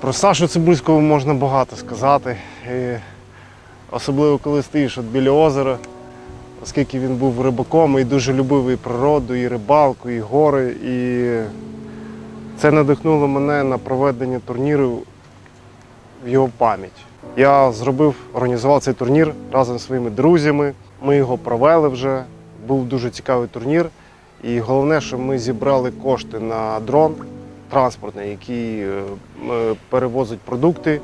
Про Сашу Цибульського можна багато сказати. І особливо коли стоїш от біля озера, оскільки він був рибаком і дуже любив і природу, і рибалку, і гори. І це надихнуло мене на проведення турніру в його пам'ять. Я зробив, організував цей турнір разом зі своїми друзями. Ми його провели вже. Був дуже цікавий турнір. І головне, що ми зібрали кошти на дрон транспортний, який е, перевозить продукти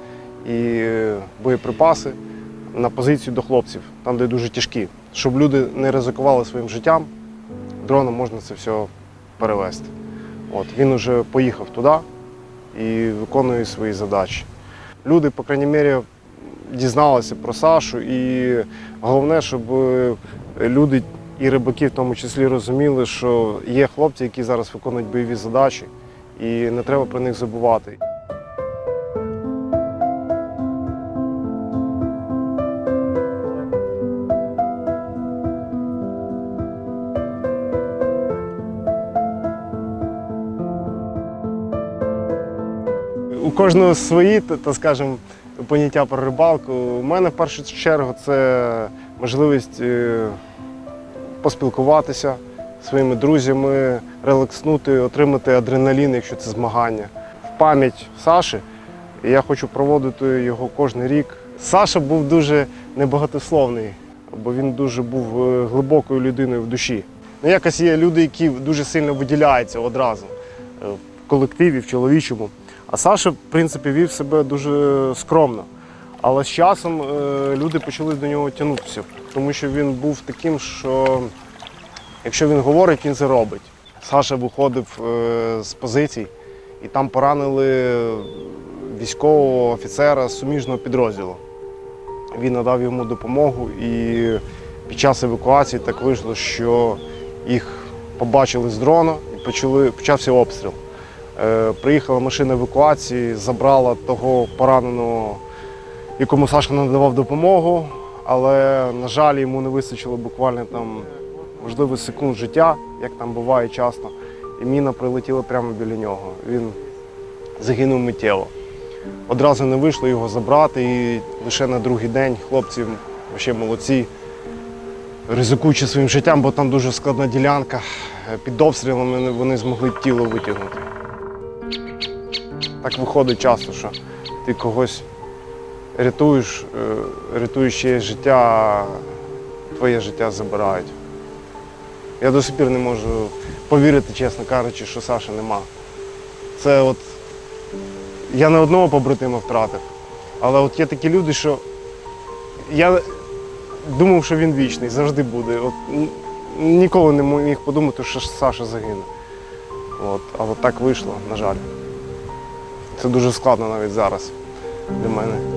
і е, боєприпаси на позицію до хлопців, там, де дуже тяжкі. Щоб люди не ризикували своїм життям, дроном можна це все перевезти. От, він вже поїхав туди і виконує свої задачі. Люди, по крайній мірі, дізналися про Сашу, і головне, щоб е, люди і рибаки в тому числі розуміли, що є хлопці, які зараз виконують бойові задачі, і не треба про них забувати. У кожного свої, та, скажімо, поняття про рибалку. У мене в першу чергу це можливість е, поспілкуватися своїми друзями, релакснути, отримати адреналін, якщо це змагання. В пам'ять Саші я хочу проводити його кожен рік. Саша був дуже небагатословний, бо він дуже був е, глибокою людиною в душі. Ну, якось є люди, які дуже сильно виділяються одразу е, в колективі, в чоловічому. А Саша, в принципі, вів себе дуже скромно. Але з часом е, люди почали до нього тягнутися, тому що він був таким, що якщо він говорить, він це робить. Саша виходив е, з позицій, і там поранили військового офіцера з суміжного підрозділу. Він надав йому допомогу, і під час евакуації так вийшло, що їх побачили з дрона і почали, почався обстріл. Е, Приїхала машина евакуації, забрала того пораненого, якому Сашка надавав допомогу, але, на жаль, йому не вистачило буквально там, можливо, секунд життя, як там буває часто. І міна прилетіла прямо біля нього. Він загинув миттєво. Одразу не вийшло його забрати, і лише на другий день хлопці ще молодці, ризикуючи своїм життям, бо там дуже складна ділянка. Під обстрілами вони змогли тіло витягнути. Так виходить часто, що ти когось рятуєш, е, рятуєш життя, твоє життя забирають. Я до сих пір не можу повірити, чесно кажучи, що Саші нема. Це от я не одного побратима втратив, але от є такі люди, що я думав, що він вічний, завжди буде. От, ніколи не міг подумати, що Саша загине. От, але так вийшло, на жаль. Це дуже складно навіть зараз для мене.